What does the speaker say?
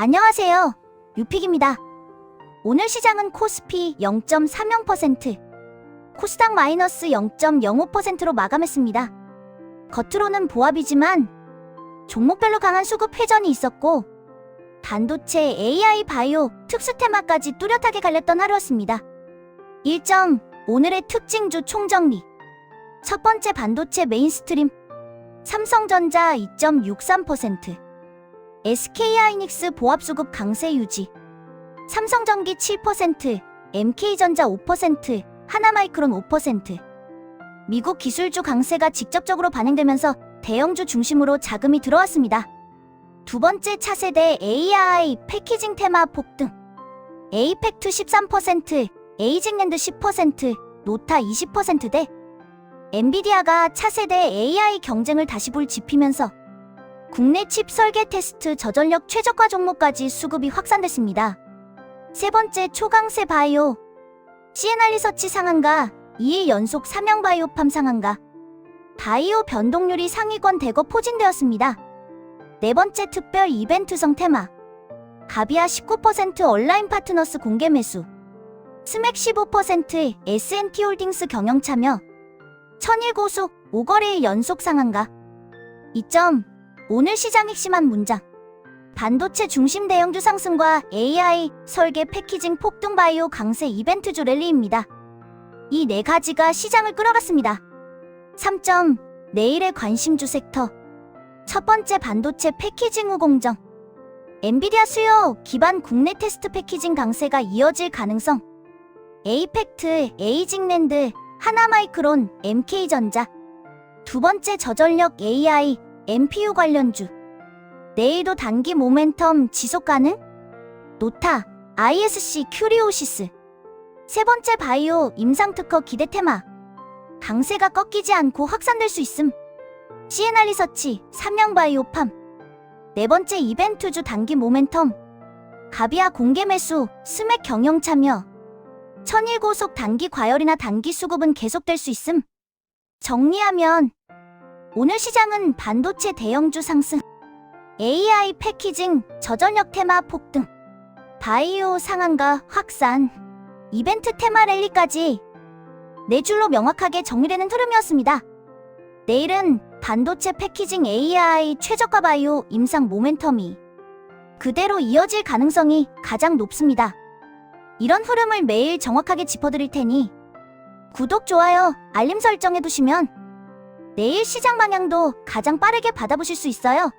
안녕하세요. 유픽입니다. 오늘 시장은 코스피 0.30%, 코스닥 마이너스 0.05%로 마감했습니다. 겉으로는 보합이지만 종목별로 강한 수급 회전이 있었고 반도체, AI, 바이오, 특수 테마까지 뚜렷하게 갈렸던 하루였습니다. 일정 오늘의 특징주 총정리 첫 번째 반도체 메인스트림 삼성전자 2.63% SK하이닉스 보합 수급 강세 유지. 삼성전기 7% MK전자 5% 하나마이크론 5% 미국 기술주 강세가 직접적으로 반영되면서 대형주 중심으로 자금이 들어왔습니다. 두 번째 차세대 AI 패키징 테마 폭등. 에이펙트 13% 에이징랜드 10% 노타 20%대 엔비디아가 차세대 AI 경쟁을 다시 불 지피면서 국내 칩 설계 테스트 저전력 최저가 종목까지 수급이 확산됐습니다. 세 번째 초강세 바이오. CNR 리서치 상한가 2일 연속 삼양 바이오팜 상한가. 바이오 변동률이 상위권 대거 포진되었습니다. 네 번째 특별 이벤트성 테마. 가비아 19% 온라인 파트너스 공개 매수. 스맥 15% S&T 홀딩스 경영 참여. 천일 고속 5거래일 연속 상한가. 2점 오늘 시장 핵심한 문장. 반도체 중심 대형주 상승과 AI 설계 패키징 폭등 바이오 강세 이벤트주 랠리입니다. 이 네 가지가 시장을 끌어갔습니다. 3점 내일의 관심주 섹터. 첫 번째 반도체 패키징 후 공정. 엔비디아 수요 기반 국내 테스트 패키징 강세가 이어질 가능성. 에이펙트, 에이징랜드, 하나마이크론, MK전자. 두 번째 저전력 AI, MPU 관련주. 내일도 단기 모멘텀 지속 가능? 노타, ISC 큐리오시스. 세 번째 바이오 임상특허 기대 테마. 강세가 꺾이지 않고 확산될 수 있음. CNR 리서치 삼양바이오팜. 네 번째 이벤트주 단기 모멘텀. 가비아 공개 매수 스맥 경영 참여. 천일 고속 단기 과열이나 단기 수급은 계속될 수 있음. 정리하면 오늘 시장은 반도체 대형주 상승 AI 패키징 저전력 테마 폭등 바이오 상한가 확산 이벤트 테마 랠리까지 네 줄로 명확하게 정리되는 흐름이었습니다. 내일은 반도체 패키징 AI 최저가 바이오 임상 모멘텀이 그대로 이어질 가능성이 가장 높습니다. 이런 흐름을 매일 정확하게 짚어드릴 테니 구독, 좋아요, 알림 설정 해 두시면 내일 시장 방향도 가장 빠르게 받아보실 수 있어요.